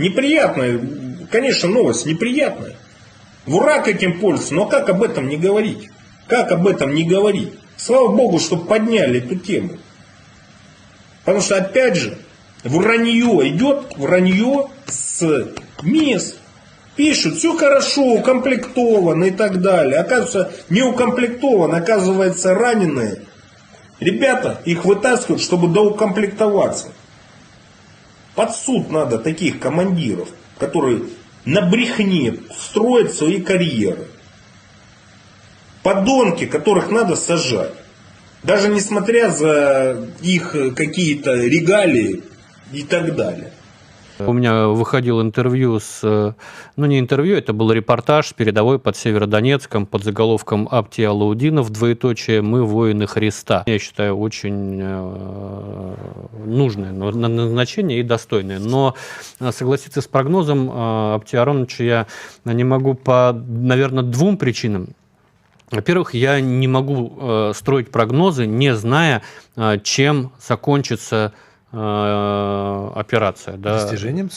Неприятная, конечно, новость, неприятная. Враг этим пользуется, но как об этом не говорить? Как об этом не говорить? Слава Богу, что подняли эту тему. Потому что, опять же, вранье идет, вранье с мест. Пишут, все хорошо, укомплектовано и так далее. Оказывается, не укомплектовано, оказывается, раненые. Ребята, их вытаскивают, чтобы доукомплектоваться. Под суд надо таких командиров, которые на брехне строят свои карьеры. Подонки, которых надо сажать. Даже несмотря за их какие-то регалии и так далее. У меня выходил интервью с... э, Ну, не интервью, это был репортаж передовой под Северодонецком под заголовком «Аптия Алаудинов, двоеточие, мы воины Христа». Я считаю, очень э, нужное на- на- назначение и достойное. Но э, согласиться с прогнозом э, Аптия Ароновича я не могу по, наверное, двум причинам. Во-первых, я не могу э, строить прогнозы, не зная, э, чем закончится э, операция. Да. Достижением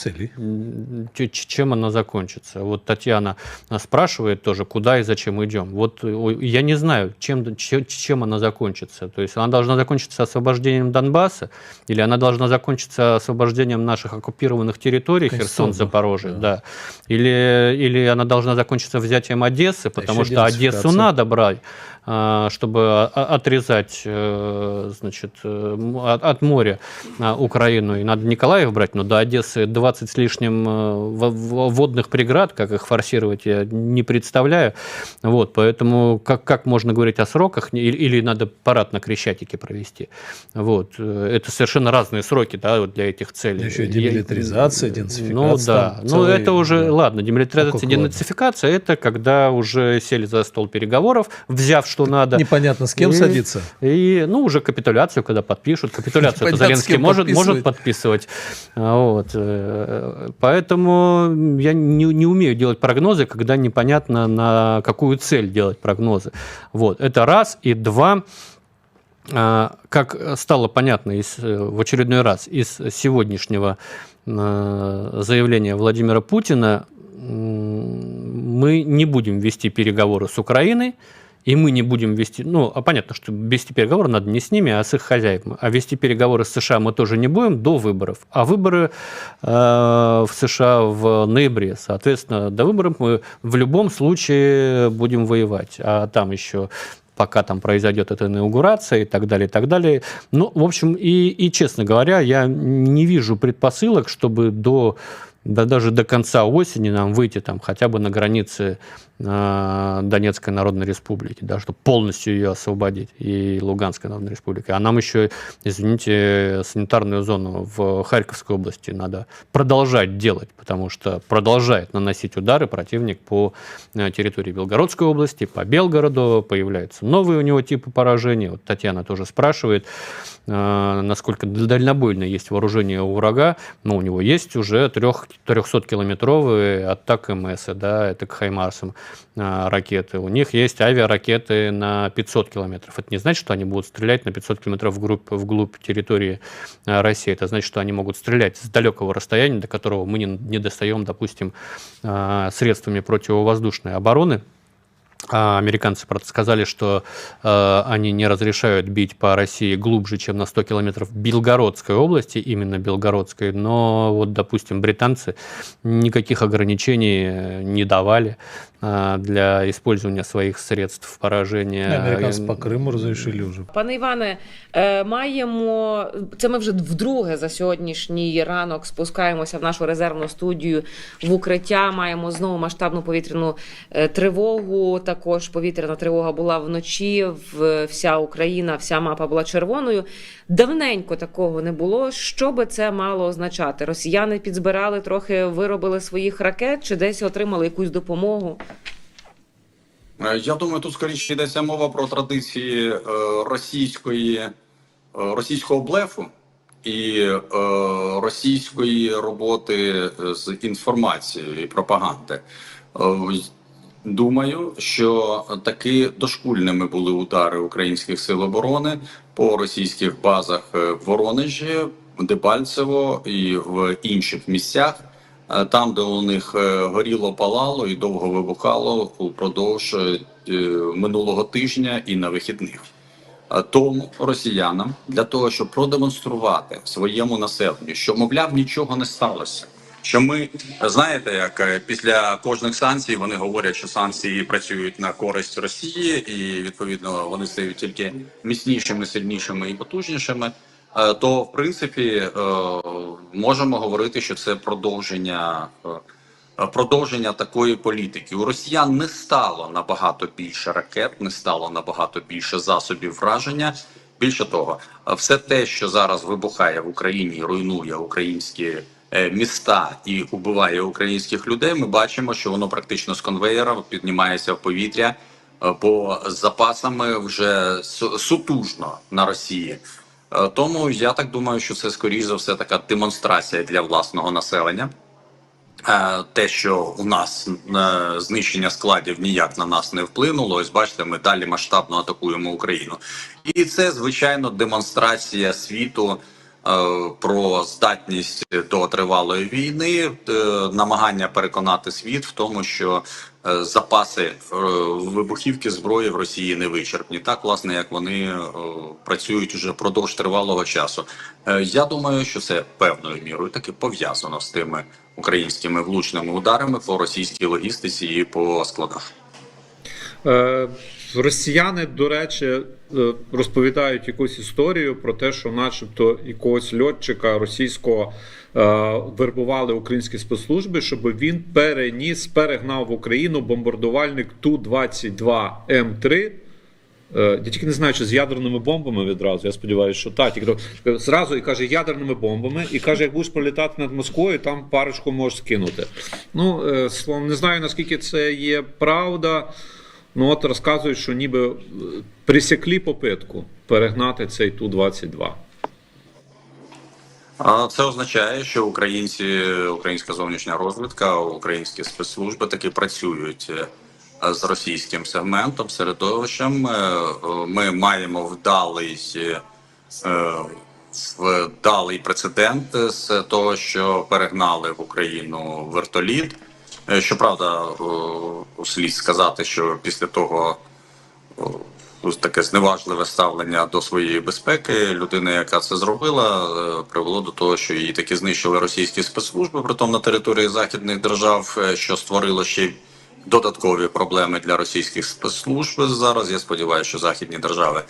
ч- чем она закончится. Вот Татьяна а, спрашивает тоже, куда и зачем идем. Вот э, я не знаю, чем, че- чем она закончится. То есть она должна закончиться освобождением Донбасса, или она должна закончиться освобождением наших оккупированных территорий, Херсон, Запорожье, да. да. Или, или она должна закончиться взятием Одессы, потому еще что Одессу надо брать, а, чтобы о- отрезать э, значит, э, от, моря а, Украину. И надо Николаев брать, но до Одессы 20 с лишним э, во- во- водных преград, как их форсировать, я не представляю. Вот, поэтому как, как можно говорить о сроках, или, или надо парад на Крещатике провести. Вот, это совершенно разные сроки да, вот для этих целей. Еще и Я- демилитаризация, денацификация, Ну да, ну целый, это уже, да. ладно, демилитаризация, денацификация, это когда уже сели за стол переговоров, взяв что надо. Непонятно с кем И- садиться. И, ну, уже капитуляцию, когда подпишут. Капитуляцию это Зеленский может, может подписывать. А, Вот. э, Поэтому я не, не умею делать прогнозы, когда непонятно, на какую цель делать прогнозы. Вот. Это раз. И два, а, как стало понятно из, э, в очередной раз из сегодняшнего э, заявления Владимира Путина, мы не будем вести переговоры с Украиной, и мы не будем вести, ну, а понятно, что вести переговоры надо не с ними, а с их хозяевами. А вести переговоры с США мы тоже не будем до выборов. А выборы э, в США в ноябре. Соответственно, до выборов мы в любом случае будем воевать. А там еще пока там произойдет эта инаугурация и так далее, и так далее. Ну, в общем, и, и честно говоря, я не вижу предпосылок, чтобы до да даже до конца осени нам выйти там хотя бы на границы э, Донецкой Народной Республики, да, чтобы полностью ее освободить, и Луганской Народной Республики. А нам еще, извините, санитарную зону в Харьковской области надо продолжать делать, потому что продолжает наносить удары противник по э, территории Белгородской области, по Белгороду, появляются новые у него типы поражений. Вот Татьяна тоже спрашивает, э, насколько дальнобойно есть вооружение у врага. Ну, у него есть уже трех 300-километровые от ТАК-МС, да, это к Хаймарсам а, ракеты. У них есть авиаракеты на 500 километров. Это не значит, что они будут стрелять на 500 километров вглубь, вглубь территории а, России. Это значит, что они могут стрелять с далекого расстояния, до которого мы не, не достаем, допустим, а, средствами противовоздушной обороны. А американцы, правда, сказали, что э, они не разрешают бить по России глубже, чем на 100 километров Белгородской области, именно Белгородской, но вот, допустим, британцы никаких ограничений э, не давали э, для использования своих средств поражения. Американцы по Криму разрешили уже. Пане Іване, е, маємо це. Ми вже вдруге за сьогоднішній ранок спускаємося в нашу резервну студію в укриття. Маємо знову масштабну повітряну е, тривогу. Також повітряна тривога була вночі. Вся Україна, вся мапа була червоною. Давненько такого не було. Що би це мало означати? Росіяни підзбирали трохи, виробили своїх ракет, чи десь отримали якусь допомогу? Е, Я думаю, тут скоріше йдеться мова про традиції е, російської, е, російського блефу і російської роботи з інформацією і пропаганди. Думаю, що таки дошкульними були удари українських сил оборони по російських базах е, в Воронежі, Дебальцево і в інших місцях. е, там, де у них е, горіло, палало і довго вибухало упродовж минулого тижня і на вихідних. Тому росіянам для того, щоб продемонструвати своєму населенню, що мовляв нічого не сталося. Що ми знаєте, як е, після кожних санкцій вони говорять, що санкції працюють на користь Росії, і відповідно вони стають тільки міцнішими, сильнішими і потужнішими. Е, То в принципі е, можемо говорити, що це продовження продовження такої політики. У росіян не стало набагато більше ракет, не стало набагато більше засобів враження. Більше того, все те, що зараз вибухає в Україні, руйнує українські міста і убиває українських людей. Ми бачимо, що воно практично з конвеєра піднімається в повітря, е, бо запасами вже сутужно на Росії. Е, Тому я так думаю, що це скоріш за все така демонстрація для власного населення. Е, Те, що у нас е, знищення складів ніяк на нас не вплинуло, ось бачите, ми далі масштабно атакуємо Україну, і це звичайно демонстрація світу е, про здатність до тривалої війни, е, намагання переконати світ в тому, що е, запаси е, вибухівки зброї в Росії не вичерпні, так власне як вони е, працюють уже впродовж тривалого часу. Е, Я думаю, що це певною мірою таки пов'язано з тими українськими влучними ударами по російській логістиці і по складах. Е, Росіяни, до речі, е, розповідають якусь історію про те, що, начебто, якогось льотчика російського е, вербували українські спецслужби, щоб він переніс, перегнав в Україну бомбардувальник Ту-22М3. Е, Я тільки не знаю, чи з ядерними бомбами відразу. Я сподіваюся, що так. Тільки зразу і каже ядерними бомбами, і каже, як будеш пролітати над Москвою, там парочку можеш скинути. Ну, словом, не знаю наскільки це є правда. Ну от розказують, що ніби е, присекли попитку перегнати цей Ту-22. Це означає, що українці, українська зовнішня розвідка, українські спецслужби таки працюють е, з російським сегментом, середовищем. Е, Ми маємо вдалий, вдалий прецедент з того, що перегнали в Україну вертоліт. Е, Щоправда, слід сказати, що після того таке зневажливе ставлення до своєї безпеки. Людина, яка це зробила, е, привело до того, що її таки знищили російські спецслужби, притом на території західних держав, е, що створило ще додаткові проблеми для російських спецслужб. Зараз я сподіваюся, що західні держави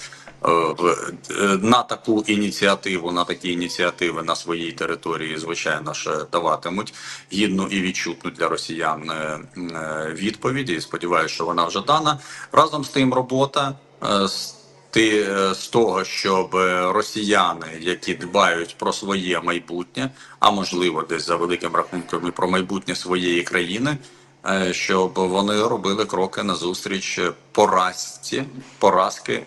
на таку ініціативу, на такі ініціативи на своїй території, звичайно ж, даватимуть гідну і відчутну для росіян е, е, відповідь. І сподіваюся, що вона вже дана. Разом з тим, робота е, з е, з того, щоб е, росіяни, які дбають про своє майбутнє, а можливо, десь за великим рахунком і про майбутнє своєї країни, е, щоб вони робили кроки назустріч поразці, поразки